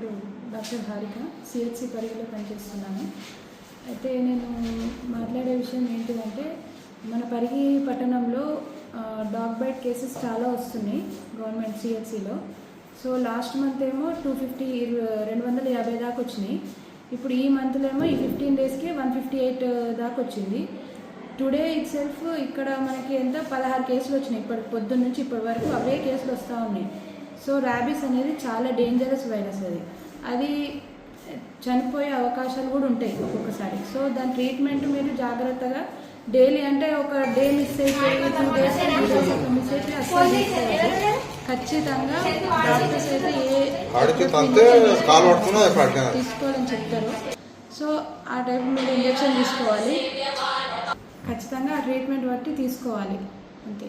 పేరు doctor Harika CHC పరిధిలో పనిచేస్తున్నాను. అయితే నేను మాట్లాడే విషయం ఏంటిదంటే మన పరిగి పట్టణంలో డాగ్ బైట్ కేసెస్ చాలా వస్తున్నాయి గవర్నమెంట్ సిహెచ్సిలో. సో లాస్ట్ మంత్ ఏమో టూ ఫిఫ్టీ రెండు వందల యాభై దాకా వచ్చినాయి. ఇప్పుడు ఈ మంత్లో ఏమో ఈ ఫిఫ్టీన్ డేస్కి వన్ ఫిఫ్టీ ఎయిట్ దాకా వచ్చింది. టుడే ఇట్ సెల్ఫ్ ఇక్కడ మనకి ఎంత పదహారు కేసులు వచ్చినాయి ఇప్పటి పొద్దున్న నుంచి ఇప్పటి వరకు అవే కేసులు వస్తూ ఉన్నాయి. సో ర్యాబీస్ అనేది చాలా డేంజరస్ వైరస్ అది. అది చనిపోయే అవకాశాలు కూడా ఉంటాయి ఒక్కొక్కసారి. సో దాని ట్రీట్మెంట్ మీరు జాగ్రత్తగా డైలీ అంటే ఒక డే మిస్ అయిపోయి టూ డేస్ త్రీ డేస్ అట్లా మిస్ అయిపోయి అసలు. ఖచ్చితంగా డాక్టర్స్ అయితే ఏ తీసుకోవాలని చెప్తారు. సో ఆ టైప్ మీరు ఇంజెక్షన్ తీసుకోవాలి. ఖచ్చితంగా ఆ ట్రీట్మెంట్ బట్టి తీసుకోవాలి. అంతే.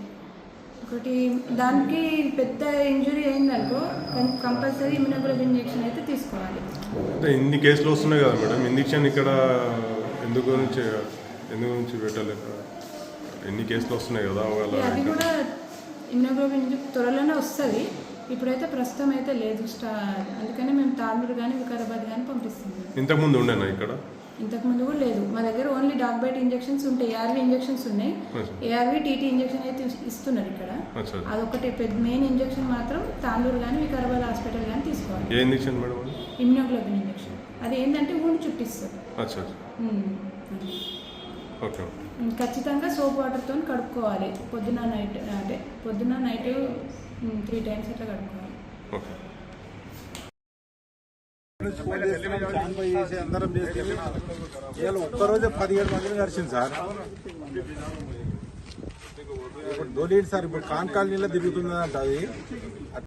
ఒకటి దానికి పెద్ద ఇంజురీ అయిందనుకో కంపల్సరీ ఇమ్యూనోగ్లోబిన్ ఇంజెక్షన్ అయితే తీసుకోవాలి. అంటే ఇన్ని కేసులు వస్తున్నాయి కదా మేడం ఇంజక్షన్ ఇక్కడ ఎందుకు గురించి ఎందుకు గురించి పెట్టలేదు ఎన్ని కేసులు వస్తున్నాయి కదా అది కూడా ఇమ్యూనోగ్లోబిన్ త్వరలోనే వస్తుంది. ఇప్పుడైతే ప్రస్తుతం అయితే లేదు స్టా అందుకని మేము తాండూరు కానీ వికారాబాద్ కానీ పంపిస్తున్నాం. ఇంతకుముందు ఉండేనా ఇక్కడ? ఇంతకుముందు కూడా లేదు. మా దగ్గర ఓన్లీ డాగ్ బైట్ ఇంజెక్షన్స్ ఉంటాయి. ఏఆర్వి ఇంజెక్షన్స్ ఉన్నాయి. ఏఆర్వి టీటీ ఇంజెక్షన్ అయితే ఇస్తున్నారు ఇక్కడ. అదొకటి పెద్ద మెయిన్ ఇంజెక్షన్ మాత్రం తాండూరు కానీ వికారాబాద్ హాస్పిటల్ కానీ తీసుకోవాలి? ఇమ్యూనోగ్లోబిన్ ఇంజెక్షన్ అది? ఏంటంటే. ఓకే ఉమ్, ఖచ్చితంగా సోప్ వాటర్తో కడుక్కోవాలి. పొద్దున నైట్ అంటే పొద్దున నైట్ త్రీ టైమ్స్ అట్లా కడుక్కోవాలి. ఓకే ఫోన్ చేస్తున్నాం, చాన్ పై చేసి అందరం చేసి ఇవాళ ఒక్కరోజే పదిహేడు మందిని నడిచింది సార్. ఇప్పుడు దొలీడు సార్ ఇప్పుడు కాన్ కాలనీలో తిరుగుతుందంట అది